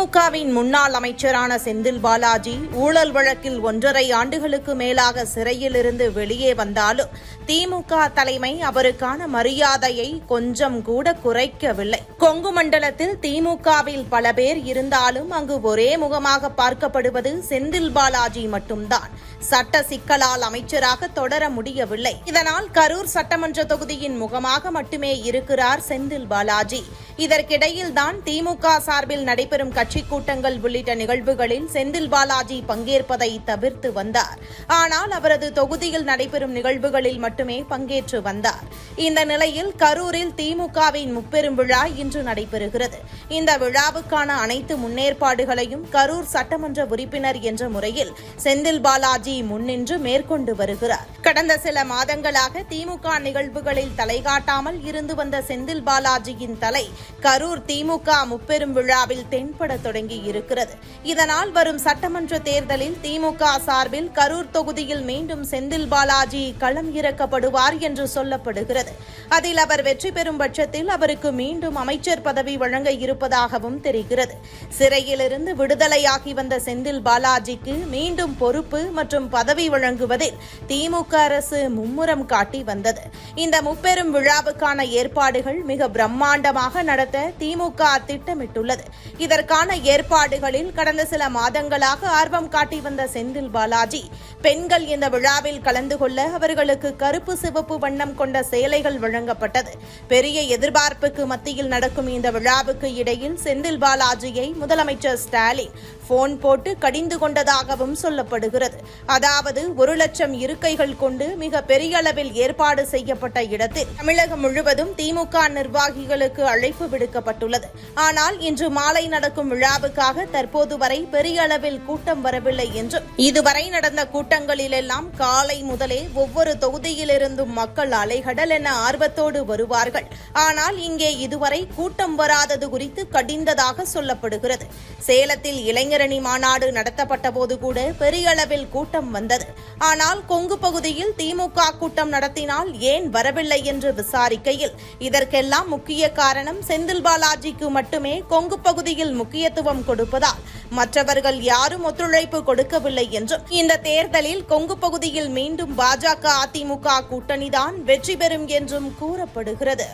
திமுகவின் முன்னாள் அமைச்சரான செந்தில் பாலாஜி ஊழல் வழக்கில் ஒன்றரை ஆண்டுகளுக்கு மேலாக சிறையில் இருந்து வெளியே வந்தாலும் திமுக தலைமை அவருக்கான மரியாதையை கொஞ்சம் கூட குறைக்கவில்லை. கொங்கு மண்டலத்தில் திமுகவில் பல பேர் இருந்தாலும் அங்கு ஒரே முகமாக பார்க்கப்படுவது செந்தில் பாலாஜி மட்டும்தான். சட்ட சிக்கலால் அமைச்சராக தொடர முடியவில்லை. இதனால் கரூர் சட்டமன்ற தொகுதியின் முகமாக மட்டுமே இருக்கிறார் செந்தில் பாலாஜி. இதற்கிடையில் தான் திமுக சார்பில் நடைபெறும் கட்சி கூட்டங்கள் உள்ளிட்ட நிகழ்வுகளில் செந்தில் பாலாஜி பங்கேற்பதை தவிர்த்து வந்தார். ஆனால் அவரது தொகுதியில் நடைபெறும் நிகழ்வுகளில் மட்டுமே பங்கேற்று வந்தார். இந்த நிலையில் கரூரில் திமுகவின் முப்பெரும் விழா இன்று நடைபெறுகிறது. இந்த விழாவுக்கான அனைத்து முன்னேற்பாடுகளையும் கரூர் சட்டமன்ற உறுப்பினர் என்ற முறையில் செந்தில் பாலாஜி முன்னின்று மேற்கொண்டு வருகிறார். கடந்த சில மாதங்களாக திமுக நிகழ்வுகளில் தலைகாட்டாமல் இருந்து வந்த செந்தில் பாலாஜியின் தலை கரூர் திமுக முப்பெரும் விழாவில் தென்பட தொடங்கி இருக்கிறது இதனால் வரும் சட்டமன்ற தேர்தலில் திமுக சார்பில் கரூர் தொகுதியில் மீண்டும் செந்தில் பாலாஜி களம் இறக்கப்படுவார் என்று சொல்லப்படுகிறது. அதில் அவர் வெற்றி பெறும் பட்சத்தில் அவருக்கு மீண்டும் அமைச்சர் அமைச்சர் பதவி வழங்க இருப்பதாகவும் தெரிகிறது. சிறையிலிருந்து விடுதலையாகி வந்த செந்தில் பாலாஜிக்கு மீண்டும் பொறுப்பு மற்றும் பதவி வழங்குவதில் திமுக அரசு மும்முரம் காட்டி வந்தது. இந்த முப்பெரும் விழாவுக்கான ஏற்பாடுகள் மிக பிரம்மாண்டமாக நடத்த திமுக திட்டமிட்டுள்ளது. இதற்கான ஏற்பாடுகளில் கடந்த சில மாதங்களாக ஆர்வம் காட்டி வந்த செந்தில் பாலாஜி பெண்கள் இந்த விழாவில் கலந்து கொள்ள அவர்களுக்கு கருப்பு சிவப்பு வண்ணம் கொண்ட சேலைகள் வழங்கப்பட்டது. பெரிய எதிர்பார்ப்புக்கு மத்தியில் நடக்கும் இந்த விழாவுக்கு இடையில் செந்தில் பாலாஜியை முதலமைச்சர் ஸ்டாலின் போன் போட்டு கடிந்து கொண்டதாகவும் சொல்லப்படுகிறது. அதாவது ஒரு லட்சம் இருக்கைகள் கொண்டு மிக பெரிய அளவில் ஏற்பாடு செய்யப்பட்ட இடத்தில் தமிழகம் முழுவதும் திமுக நிர்வாகிகளுக்கு அழைப்பு விடுக்கப்பட்டுள்ளது. ஆனால் இன்று மாலை நடக்கும் விழாவுக்காக தற்போது வரை பெரிய அளவில் கூட்டம் வரவில்லை என்றும் இதுவரை நடந்த கூட்டங்களிலெல்லாம் காலை முதலே ஒவ்வொரு தொகுதியிலிருந்தும் மக்கள் அலைகடல் என ஆர்வத்தோடு வருவார்கள். ஆனால் இங்கே இதுவரை கூட்டம் வராதது குறித்து கடிந்ததாக சொல்லப்படுகிறது. சேலத்தில் இளைஞரணி மாநாடு நடத்தப்பட்ட போது கூட பெரிய அளவில் கூட்டம் வந்தது. ஆனால் கொங்கு பகுதியில் திமுக கூட்டம் நடத்தினால் ஏன் வரவில்லை என்று விசாரிக்கையில் இதற்கெல்லாம் முக்கிய காரணம் செந்தில் பாலாஜிக்கு மட்டுமே கொங்கு பகுதியில் முக்கியத்துவம் கொடுப்பதால் மற்றவர்கள் யாரும் ஒத்துழைப்பு கொடுக்கவில்லை என்றும் இந்த தேர்தலில் கொங்கு பகுதியில் மீண்டும் பாஜக அதிமுக கூட்டணிதான் வெற்றி பெறும் என்றும் கூறப்படுகிறது.